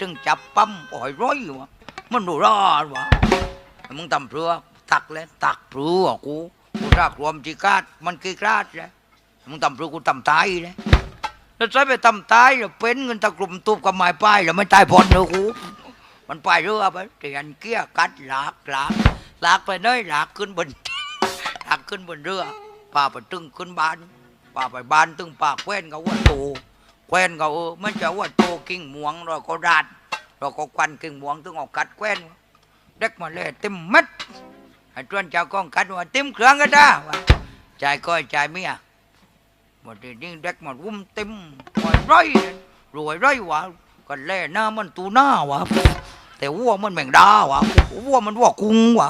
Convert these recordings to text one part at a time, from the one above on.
จึงจับปั๊มปล่อยร้อยวะมันดูรอดวะมึงทำเพื่อตักเลยตักเพื่อกูกูรักรวมจีกาดมันกีกราดเลยมึงทำเพื่อกูทำตายเลยแล้วใช้ไปทำตายแล้วเป็นเงินตะกลุ่มตูบกับไม้ป้ายแล้วไม่ตายพอนเนอะกูมันไปเรือไปเตียนเกี้ยกัดหลากหลากหลากไปเน้อยหลากขึ้นบนหลากขึ้นบนเรือป่าไปตึงขึ้นบ้านป่าไปบ้านตึงป่าแคว้นเขาว่าโต แคว้นเขาเออมันจะว่าโตกิ่งหมวงเราก็ราดเราก็ควันกิ่งหมวงตึงเอากัดแคว้นเด็กมาเลยเต็มม็ดไอ้จวนเจ้ากองกัดว่าเต็มเครื่องก็ได้ว่าใจายก้อยใจายเมียหมดทีนี้เด็กมันวุ้มเต็มรวยร้อยรวยร้อยวะก็แล่หน้ามันตูหน้าวะแต่วัวมันแมงดาวะวัวมันวัวกุ้งวะ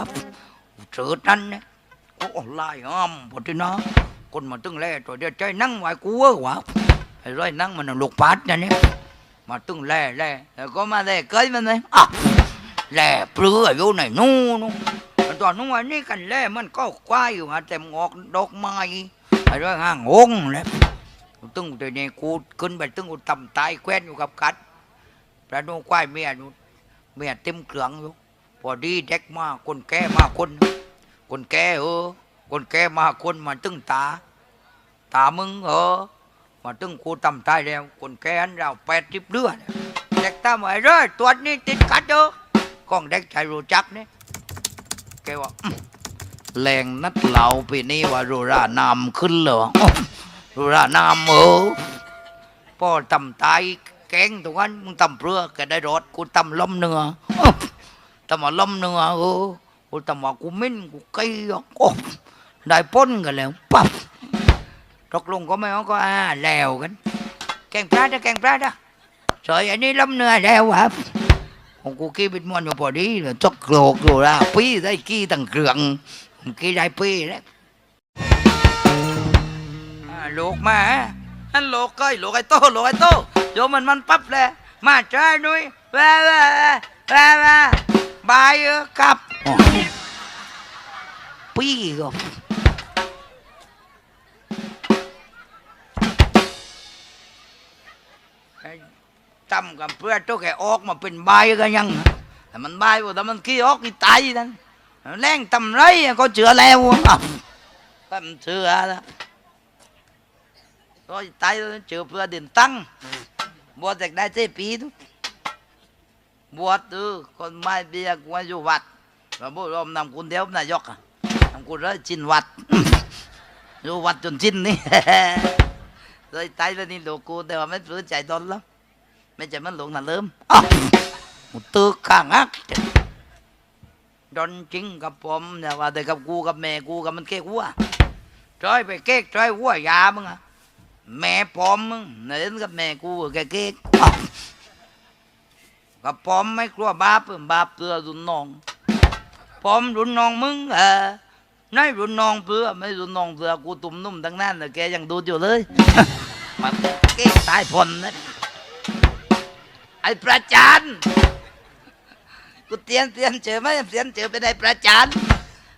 เจิดนั่นเนี่ยโอ้ลายอ้อมพอดีนะคนมาตึงแล่ตัวเดียวใจนั่งไหวกูเว้ยวะ ร้อยนั่งมันลูกปัดนะเนี่ยมาตึงแล่แล่แล้วก็มาแล่เกยมันเลยอะแล่เปลืออยู่ในนู่นนตอนนู้นนนี้กันแล่มันก็ควายอยู่ฮะแต่งอกดอกไม้ไอ้ร้อยห้างงเลยตึงแต่เนี่ยกูขึ้นไปตึงกูต่ำตายแคว้นอยู่กับกัดประนูควายเมียนู่นเมียเต็มเครื่องอยู่พอดีเด็กมาคนแก่มาคน คนแก่เออคนแก่มาคนมาตึงตาตามึงเออ มาตึงกูตำตายแล้วคนแก่อันเราแปดสิบเดือนเด็กตามไอ้เร้ยตัวนี้ติดกัดเด้อกล้องเด็กชายรู้จักเนี่ยแกว่าแรงนัดเหล่าปีนี้ว่ารูรานามขึ้นเหรอรูรานามเออพ่อตำตายแกงตรงนั้นมึงตำเรือแกได้รถกูตำล้มเนื้อตำมาล้มเนื้อเออกูตำมากูมิ้นกูไก่ได้ป้นกันแล้วปั๊บ ตกลงก็ไม่เอาก็อ่าแล้วกัน แกงปลาจะแกงปลาจ้ะสอยอันนี้ล้มเนื้อแล้ววะของกูกี้เป็นมวนอยู่พอดีเลยจกโกรกอยู่ละปีได้กี้ตั้งเครื่องกี้ได้ปีแล้วอ่าลูกมาฮัลโหลก้อยโหลไอ้โตโหลไอ้โตโยมมันมันปั๊บเลยมาจ้าหนุ่ยแว่แว่แว่แว่บายเออครับอ๋อปี้ก็ ทำกันเพื่อตัวแกออกมาเป็นใบกันยัง แต่มันใบว่าแต่มันขี้ออกขี้ตายนั่นแรงทำไรก็เจือแล้วทำเชื่อแล้วก็ตายเจือเพื่อดินตั้งบวชจากได้เจ็ปีทุกบวชเออคนไม่เบียกว่าอยู่วัดเราบุรมนำคุณเดียวนายกนำคุณแล้วจินวัดอยู่วัดจนจินนี่ rồi tay lên đi đồ cô đều mấy đứa chạy đón ล้ว mấy chạy mất luồng là lớn à, một tư càng ác ดอนจริงกับผมแต่ยว่าแต่กับกูกับแม่กูกับมันเก๊กวัวจอยไปเก๊กจอยวัวยามึงอะแม่ปอมมึงเห็นกับแม่กูแกเก๊กกับปอมไม่กลัวบาปเอิ่มบาปเตือรุนน้องปอมรุนน้องมึงเออไม่รุนน้องเพื่อไม่รุนน้องเพื่อกูตุ่มนุ่มทั้งนั้นแต่แกยังดูอยู่เลยมันเก๊กตายพลนะ ไอ้ประจานกูเตียนเตียนเจอไหมเตียนเจอไปได้ประจาน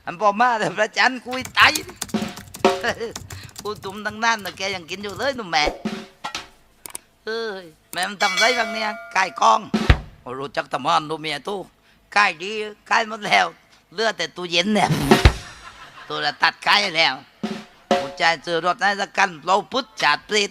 อันพอมาแต่ประจานกูตายกูตุ่มตั้งนานแต่แกยังกินอยู่เลยหนุ่มแม่เอ้ยแม่มันทำไรบ้างเนี่ยไก่กองรู้จักทำมันดูเมียตู้ไก่ดีไก่หมดแล้วเลือดแต่ตู้เย็นเนี่ยตัวละตัดไก่แล้วกูใจายซื้อรถนายสักกันเราพุทธจาดปลิด